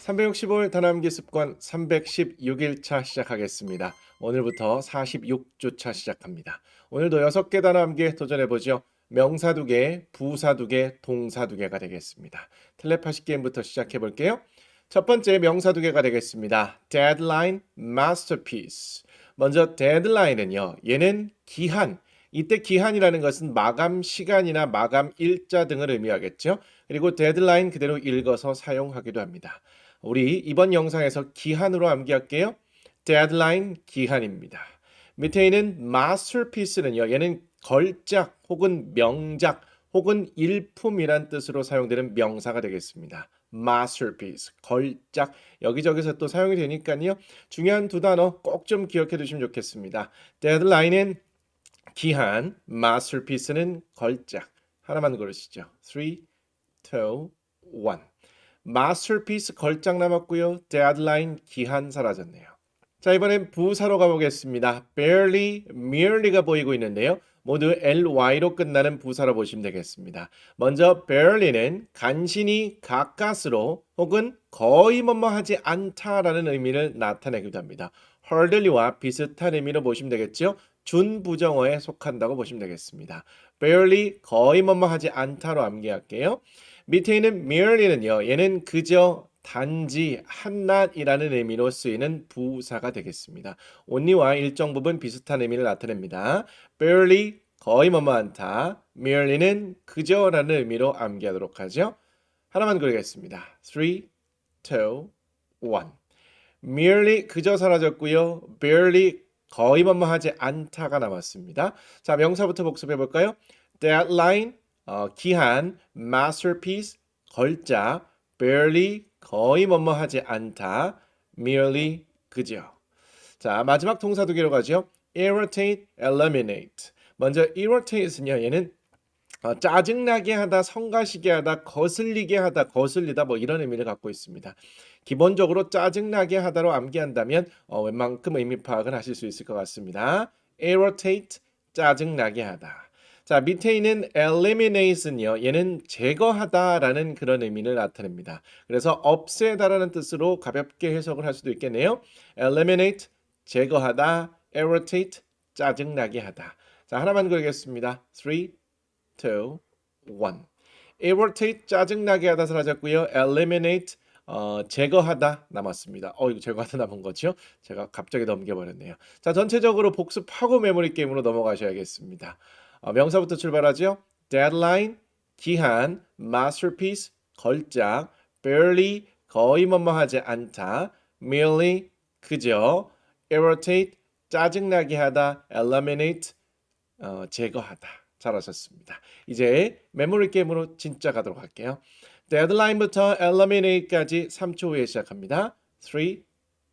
365일 단암기 습관 316일차 시작하겠습니다. 오늘부터 46주차 시작합니다. 오늘도 6개 단암기 도전해보죠. 명사 2개, 부사 2개, 동사 2개가 되겠습니다. 텔레파시 게임부터 시작해볼게요. 첫 번째 명사 2개가 되겠습니다. deadline, masterpiece. 먼저 deadline은요. 얘는 기한, 이때 기한이라는 것은 마감 시간이나 마감 일자 등을 의미하겠죠. 그리고 데드라인 그대로 읽어서 사용하기도 합니다. 우리 이번 영상에서 기한으로 암기할게요. 데드라인 기한입니다. 밑에 있는 masterpiece는요. 얘는 걸작 혹은 명작 혹은 일품이란 뜻으로 사용되는 명사가 되겠습니다. masterpiece, 걸작 여기저기서 또 사용이 되니까요. 중요한 두 단어 꼭 좀 기억해 두시면 좋겠습니다. 데드라인은 기한, masterpiece는 걸작. 하나만 고르시죠. 3, 2, 1. Masterpiece 걸작 남았고요. deadline 기한 사라졌네요. 자, 이번엔 부사로 가보겠습니다. barely, merely가 보이고 있는데요. 모두 ly로 끝나는 부사로 보시면 되겠습니다. 먼저 barely는 간신히 가까스로 혹은 거의 뭐뭐하지 않다라는 의미를 나타내기도 합니다. hardly와 비슷한 의미로 보시면 되겠죠. 준부정어에 속한다고 보시면 되겠습니다. barely 거의 뭐뭐하지 않다로 암기할게요. 밑에 있는 merely는요. 얘는 그저 단지 한낱이라는 의미로 쓰이는 부사가 되겠습니다. only와 일정 부분 비슷한 의미를 나타냅니다. barely 거의 뭐뭐 않다. merely는 그저라는 의미로 암기하도록 하죠. 하나만 그리겠습니다. 3, 2, 1. merely 그저 사라졌고요. barely 거의 뭐뭐하지 않다가 남았습니다. 자, 명사부터 복습해 볼까요? deadline 어, 기한, masterpiece 걸작, barely 거의 뭐뭐하지 않다, merely 그저. 자, 마지막 동사 두 개로 가죠. irritate, eliminate. 먼저 irritate는요. 얘는 어, 짜증나게 하다, 성가시게 하다, 거슬리게 하다, 거슬리다 뭐 이런 의미를 갖고 있습니다. 기본적으로 짜증나게 하다로 암기한다면 어, 웬만큼 의미 파악을 하실 수 있을 것 같습니다. irritate 짜증나게 하다. 자 밑에 있는 eliminate는요. 얘는 제거하다라는 그런 의미를 나타냅니다. 그래서 없애다라는 뜻으로 가볍게 해석을 할 수도 있겠네요. eliminate 제거하다, irritate 짜증나게 하다. 자 하나만 그리겠습니다. 3, 2, 1. irritate 짜증나게 하다 사라졌고요. eliminate 어, 제거하다 남았습니다. 어, 이거 제거하다 남은 거죠? 제가 갑자기 넘겨버렸네요. 자, 전체적으로 복습하고 메모리 게임으로 넘어가셔야겠습니다. 어, 명사부터 출발하죠. deadline, 기한, masterpiece, 걸작, barely, 거의 뭐뭐하지 않다, merely, 그저, irritate, 짜증나게 하다, eliminate, 어, 제거하다. 잘하셨습니다. 이제 메모리 게임으로 진짜 가도록 할게요. 데드라인부터 eliminate까지 3초 후에 시작합니다. 3, 2,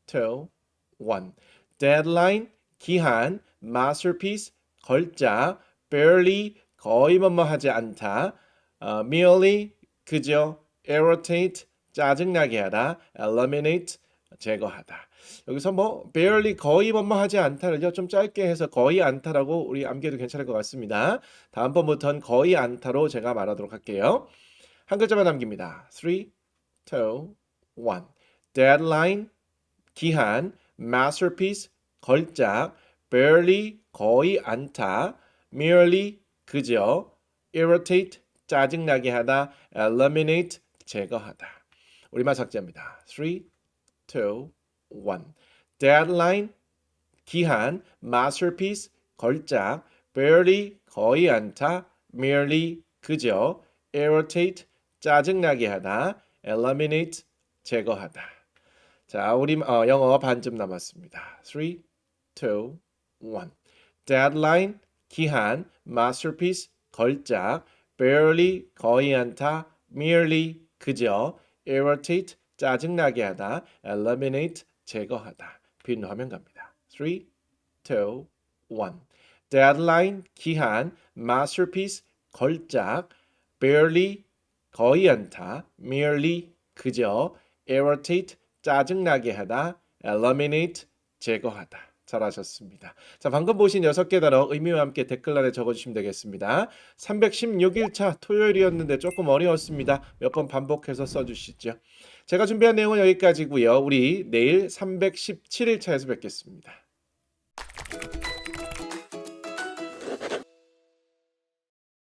1. deadline, 기한, masterpiece, 걸작, barely, 거의 뭐뭐하지 않다, 어, merely, 그저, irritate, 짜증나게 하다, eliminate, 제거하다. 여기서 뭐 barely 거의 뭐뭐하지 않다를요 좀 짧게 해서 거의 않다라고 우리 암기해도 괜찮을 것 같습니다. 다음번부터는 거의 않다로 제가 말하도록 할게요. 한 글자만 남깁니다. 3, 2, 1. deadline, 기한, masterpiece, 걸작, barely, 거의 않다, merely, 그저, irritate, 짜증나게 하다, eliminate, 제거하다. 우리말 삭제합니다. 3, 2, 1. deadline, 기한, masterpiece, 걸작, barely, 거의 않다, merely, 그저, irritate, 짜증나게 하다, eliminate, 제거하다. 자, 우리 어, 영어 반쯤 남았습니다. 3, 2, 1. deadline, 기한, masterpiece, 걸작, barely, 거의 않다, merely, 그저, irritate, 짜증나게 하다, eliminate, 제거하다. 빈 화면 갑니다. 3, 2, 1. deadline, 기한, masterpiece, 걸작, barely, 거의 않다, merely, 그저, irritate, 짜증나게 하다, eliminate, 제거하다. 잘하셨습니다. 자, 방금 보신 여섯 개 단어 의미와 함께 댓글란에 적어주시면 되겠습니다. 316일차 토요일이었는데 조금 어려웠습니다. 몇 번 반복해서 써주시죠. 제가 준비한 내용은 여기까지고요. 우리 내일 317일차에서 뵙겠습니다.